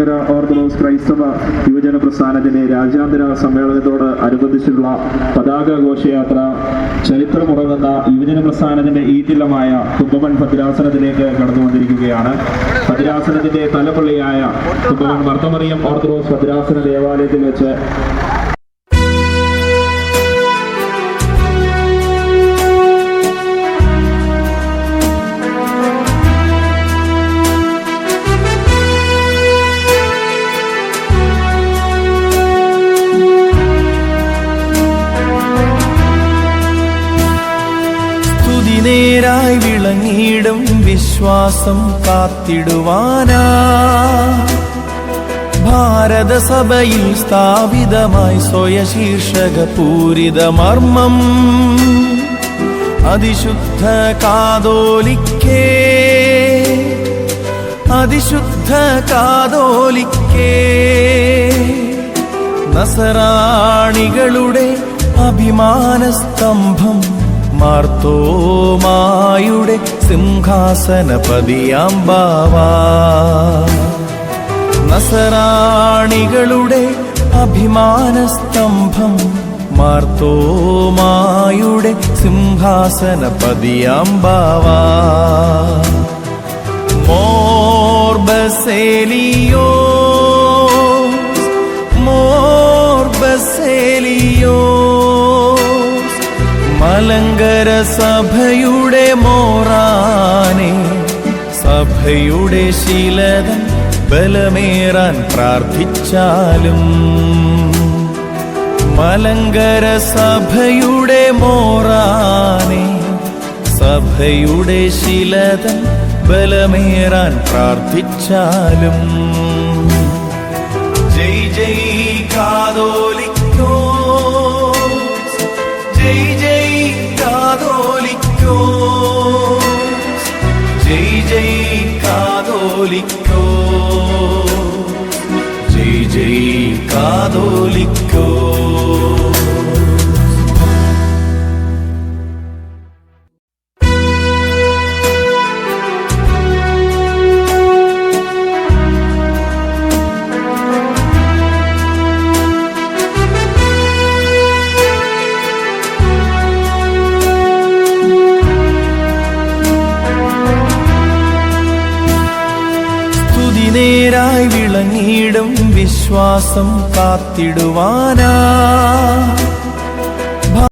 നെയ്യാങ്കര orthodox ക്രൈസ്തവ യുവജന പ്രസ്ഥാനത്തിന്റെ രാജ്യാന്തര സമ്മേളനത്തോട് അനുബന്ധിച്ചുള്ള പതാക ഘോഷയാത്ര ചരിത്രമുറങ്ങുന്ന യുവജന പ്രസ്ഥാനത്തിന്റെ ഈറ്റില്ലമായ കുംഭമൺ ഭദ്രാസനത്തിലേക്ക് കടന്നു വന്നിരിക്കുകയാണ് ഭദ്രാസനത്തിന്റെ തലപ്പള്ളിയായ കുംഭമൺ മർത്തമറിയം ഓർത്തഡോക്സ് ഭദ്രാസന ദേവാലയത്തിൽ വെച്ച് നേരായി വിളങ്ങിയിടും വിശ്വാസം കാത്തിടുവാനാ. ഭാരത സഭയിൽ സ്ഥാപിതമായി സ്വയശീർഷക പൂരിത മർമ്മം. അതിശുദ്ധ കാതോലിക്കേ അതിശുദ്ധ കാതോലിക്കേ. നസറാണികളുടെ അഭിമാനസ്തംഭം മാർത്തോമായുടെ സിംഹാസനപതിയാം ബാവാ നസറാണികളുടെ അഭിമാനസ്തംഭം മാർത്തോമായുടെ സിംഹാസനപതിയാം മലങ്കര സഭയുടെ മോറാനെ സഭയുടെ ശീലതൻ ബലമേറാൻ പ്രാർത്ഥിച്ചാലും മലങ്കര സഭയുടെ മോറാനെ സഭയുടെ ശിലതൻ ബലമേറാൻ പ്രാർത്ഥിച്ചാലും. ജയ് ജയ് കാതോലിക്കോ കാതോലിക്കോ? ജയ് ജയ് കാതോലിക്കോ? നേരായി വിളങ്ങിയിടും വിശ്വാസം കാത്തിടുവാനാ.